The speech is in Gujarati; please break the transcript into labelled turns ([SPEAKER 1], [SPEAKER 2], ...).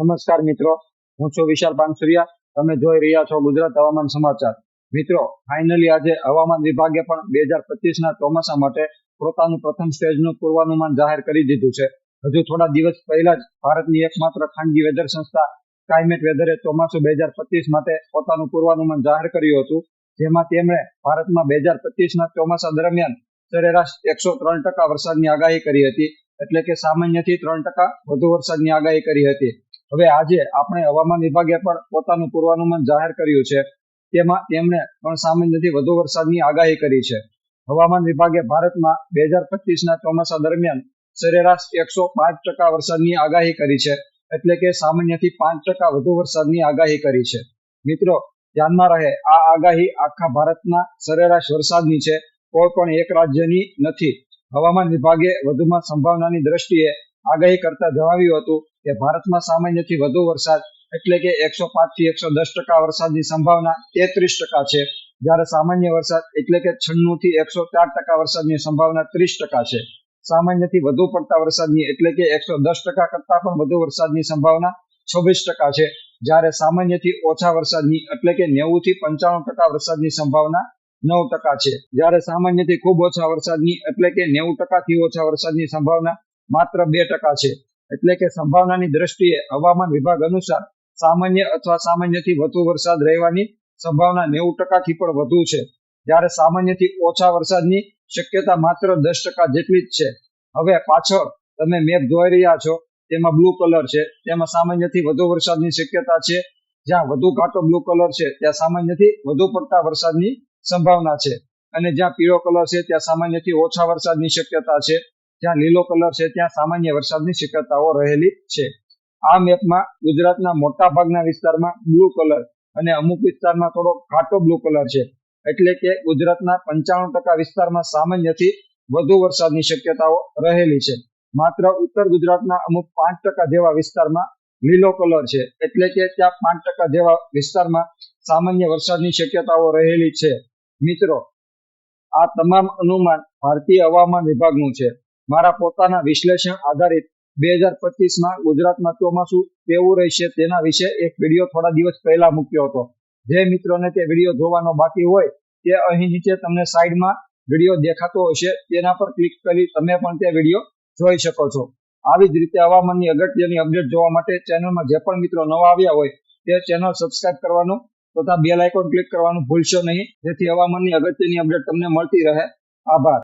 [SPEAKER 1] નમસ્કાર મિત્રો, હું છું વિશાલ પાનસુરિયા. તમે જોઈ રહ્યા છો ગુજરાત હવામાન સમાચાર. મિત્રો ફાઇનલી આજે હવામાન વિભાગે પણ બે હજાર પચીસના ચોમાસા માટે પોતાનું પ્રથમ સ્ટેજનું પૂર્વાનુમાન જાહેર કરી દીધું છે. હજુ થોડા દિવસ પહેલા જ ભારતની એકમાત્ર ખાનગી વેધર સંસ્થા ક્લાઇમેટ વેધરે ચોમાસું બે હજાર પચીસ માટે પોતાનું પૂર્વાનુમાન જાહેર કર્યું હતું, જેમાં તેમણે ભારતમાં બે હજાર પચીસના ચોમાસા દરમિયાન સરેરાશ એકસો ત્રણ ટકા વરસાદની આગાહી કરી હતી, એટલે કે સામાન્યથી ત્રણ ટકા વધુ વરસાદની આગાહી કરી હતી. હવે આજે આપણે હવામાન વિભાગે પણ પોતાનું પૂર્વાનુમાન જાહેર કર્યું છે. તેમાં તેમણે પણ સામાન્યથી વધુ વરસાદની આગાહી કરી છે. હવામાન વિભાગે ભારતમાં બે હજાર પચીસના ચોમાસા દરમિયાન સરેરાશ એકસો પાંચ ટકા વરસાદની આગાહી કરી છે. એટલે કે સામાન્યથી પાંચ ટકા વધુ વરસાદની આગાહી કરી છે. મિત્રો, ધ્યાનમાં રહે, આ આગાહી આખા ભારતના સરેરાશ વરસાદની છે. કોઈ પણ એક રાજ્યની નથી. હવામાન વિભાગે વધુમાં સંભાવનાની દ્રષ્ટિએ આગાહી કરતા જણાવ્યું હતું કે ભારતમાં સામાન્યથી વધુ વરસાદ એટલે કે એકસો પાંચથી એકસો દસ ટકા વરસાદની સંભાવના તેત્રીસ ટકા છે. જ્યારે સામાન્ય વરસાદ એટલે કે છન્નું થી એકસો ચાર ટકા વરસાદની સંભાવના ત્રીસ ટકા છે. સામાન્યથી વધુ પડતા વરસાદની એટલે કે એકસો દસ ટકા કરતા પણ વધુ વરસાદની સંભાવના છવ્વીસ ટકા છે. જ્યારે સામાન્યથી ઓછા વરસાદની એટલે કે નેવું થી પંચાણું ટકા વરસાદની સંભાવના નવ ટકા છે. જ્યારે સામાન્યથી ખૂબ ઓછા વરસાદની એટલે કે નેવું ટકાથી ઓછા વરસાદની સંભાવના માત્ર બે ટકા છે. એટલે કે સંભાવનાની દ્રષ્ટિએ હવામાન વિભાગ અનુસાર સામાન્ય અથવા સામાન્યથી વધુ વરસાદ રહેવાની સંભાવના નેવું ટકાથી પણ વધુ છે. જ્યારે સામાન્યથી ઓછા વરસાદની શક્યતા માત્ર દસ ટકા જેટલી જ છે. હવે પાછળ તમે મેપ જોઈ રહ્યા છો, તેમાં બ્લુ કલર છે, તેમાં સામાન્યથી વધુ વરસાદની શક્યતા છે. જ્યાં વધુ ઘાટો બ્લુ કલર છે, ત્યાં સામાન્યથી વધુ પડતા વરસાદની સંભાવના છે. અને જ્યાં પીળો કલર છે, ત્યાં સામાન્યથી ઓછા વરસાદની શક્યતા છે. જ્યાં લીલો કલર છે, ત્યાં સામાન્ય વરસાદની શક્યતાઓ રહેલી છે. આ મેપમાં ગુજરાતના મોટા ભાગના વિસ્તારમાં બ્લુ કલર અને અમુક વિસ્તારમાં થોડો ઘાટો બ્લુ કલર છે. એટલે કે ગુજરાતના પંચાણું ટકા વિસ્તારમાં સામાન્યથી વધુ વરસાદની શક્યતાઓ રહેલી છે. માત્ર ઉત્તર ગુજરાતના અમુક પાંચ ટકા જેવા વિસ્તારમાં લીલો કલર છે. એટલે કે ત્યાં પાંચ ટકા જેવા વિસ્તારમાં સામાન્ય વરસાદની શક્યતાઓ રહેલી છે. મિત્રો, આ તમામ અનુમાન ભારતીય હવામાન વિભાગનું છે. મારા પોતાના વિશ્લેષણ આધારિત બે હજાર પચીસમાં ગુજરાતમાં ચોમાસું કેવું રહેશે તેના વિશે એક વીડિયો થોડા દિવસ પહેલા મૂક્યો હતો. જે મિત્રોને તે વીડિયો જોવાનો બાકી હોય, તે અહીં નીચે તમને સાઈડમાં વીડિયો દેખાતો હશે. તેના પર ક્લિક કરી તમે પણ તે વીડિયો જોઈ શકો છો. આવી જ રીતે હવામાનની અગત્યની અપડેટ જોવા માટે ચેનલમાં જે પણ મિત્રો નવા આવ્યા હોય, તે ચેનલ સબસ્ક્રાઇબ કરવાનું તથા બેલ આઇકોન ક્લિક કરવાનું ભૂલશો નહીં. જેથી હવામાનની અગત્યની અપડેટ તમને મળતી રહે. આભાર.